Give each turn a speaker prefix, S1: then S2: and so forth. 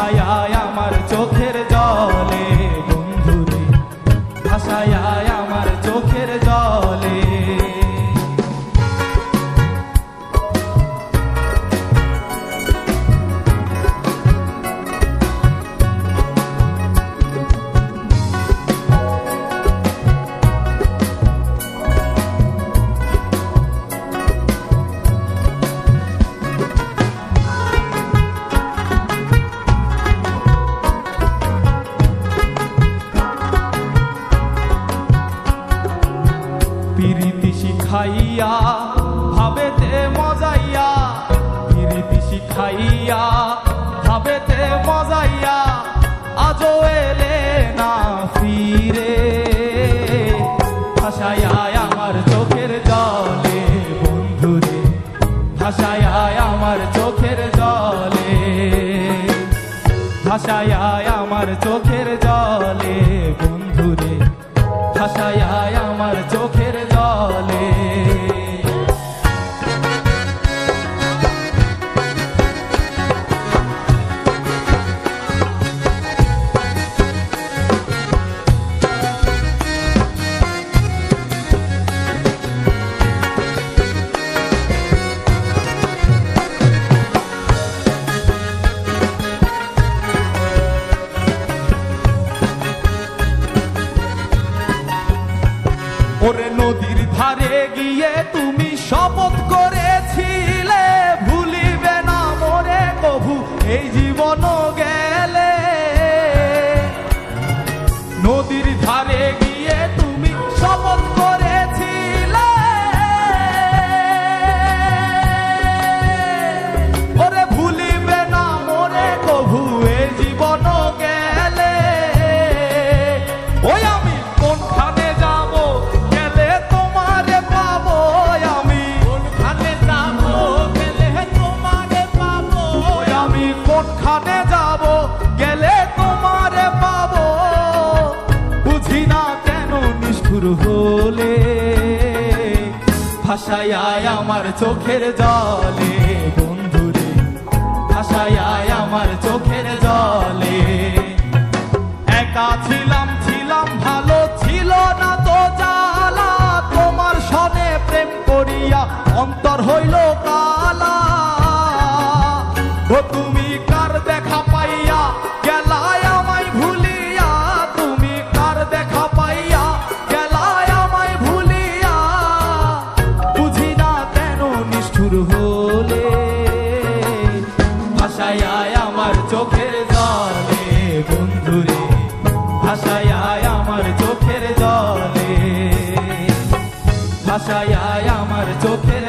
S1: ভাষায় আমার চোখের জলে বন্ধুরে ভাষায় শিখাইয়া, ভাবেতে মজাইয়া পিরিতি শিখাইয়া, ভাবেতে মজাইয়া, আজও এলে না ফিরে। ভাষায় আমার চোখের জলে, বন্ধুরে, ভাষায় আমার চোখের জলে। ভাষায় আমার চোখের জলে, বন্ধুরে ভাষায় আমার চোখের জলে। ওরে নদীর ধারে গিয়ে তুমি শপথ করেছিলে ভুলিবে না মোরে কভু এই ভাষায় আমার চোখের জলে, বন্ধুরে, ভাষায় আমার চোখের জলে। একা ছিলাম ছিলাম, ভালো ছিল না তো জ্বালা। তোমার সনে প্রেম করিয়া অন্তর হইল কালা। তুমি কার বন্ধুরে ভাষায় আমার চোখের জলে। ভাষায় আমার চোখের